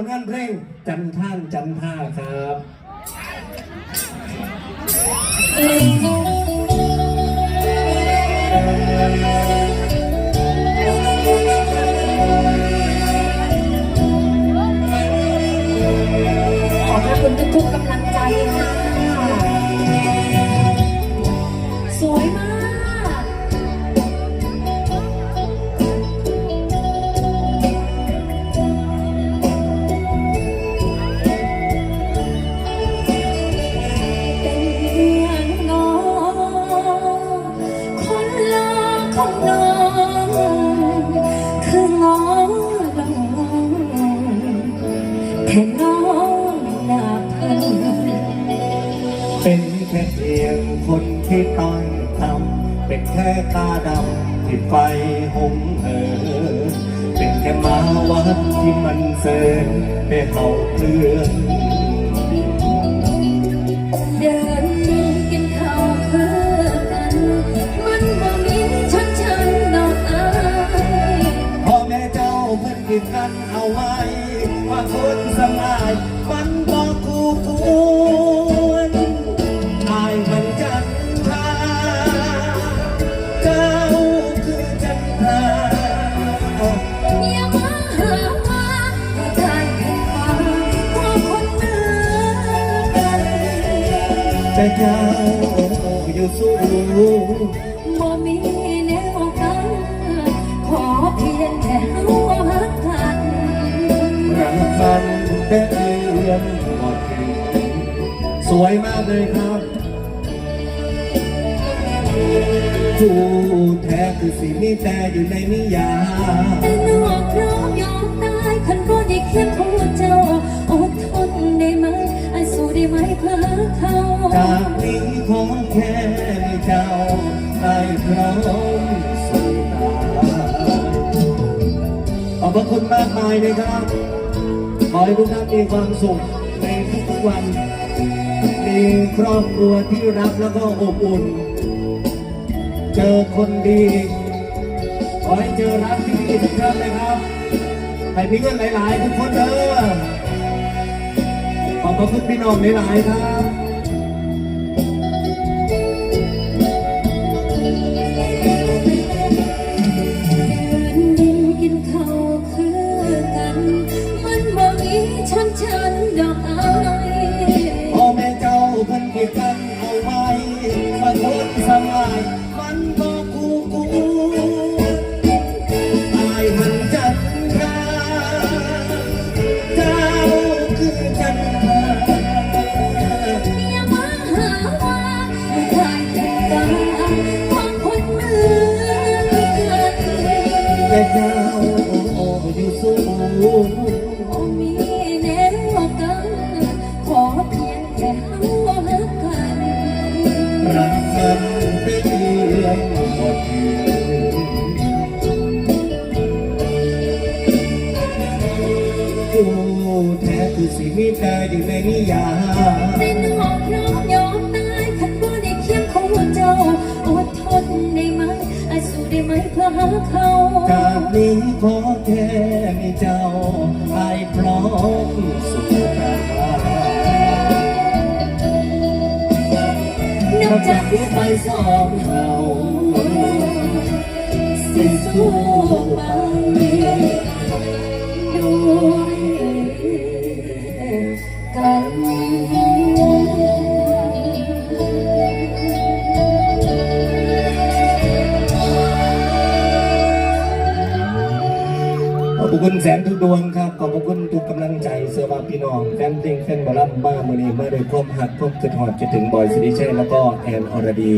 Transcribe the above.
ผลงานเพลงจันท่านจันท่าครับขอบคุณทุกๆกำลังใจค่ะ แค่น้องนาพันเป็นแค่เพียงคนที่ต้องทำเป็นแค่ตาดำที่ไฟหงเออเป็นแค่มาวันที่มันเสินไปเห่าเพื่อน ไว้ ว่าคนสมายมันบอกคู่ควรอายมันจันทราเจ้าคือจันทราอย่ามาหาว่าทายกันมาเพราคนเหมือกันแต่เจ้าอยู่สูงบ่มีแนวกัน รักมันได้เรียนหมดสวยมากเลยครับผู้แท้คือสิ่งนี้แต่อยู่ในนิยายแต่นอกพร้อมยอมตายคันบ่ได้เคียงคู่เจ้าอดทนได้ไหมไอสู้ได้ไหมเพื่อเขาจากนี้ขอแค่เจ้าได้พร้อมสู่ตาขอบพระคุณมากมายเลยครับ อให้ทุกท่านมีความสุขในทุกๆวัน มีครอบครัวที่รักแล้วก็อบอุ่น เจอคนดี ขอให้เจอรักที่ดีทุกท่านเลยครับให้มีเงินหลาย ๆ ทุกคนเด้อขอบพระคุณพี่น้องหลาย ๆ ครับ ชนชั้นดอกอายพ่อแม่เจ้าเพิ่นกีดกันเอาไว้มาทนสมาย มันก็กูกูตายมันจันทราเจ้าคือจันทราอย่ามาหาว่าทายกันตาของคนเหมือนกัน แต่เจ้า สิ่งที่แต่อยู่ในนิยายเป็นหอกน้องยอมตายคันบ่ได้เคียงคู่เจ้าอดทนได้ไหมไอสู้ได้ไหมเพื่อหาเขาจากนี้ขอแค่มีเจ้าไอ้พร้อมสู่ตานับจากที่ไปสองเฮาสิสู้ไป อบคุณแสนทุกดวงครับ ขอบคุณทุกกำลังใจเสื้อผ้าพี่น้องแฟนเพลงแฟนบอลลัมบ้ามือนี้มาโดยความหักความคิดหอดจะถึงบอยสิริชัยแล้วก็แอนอรดี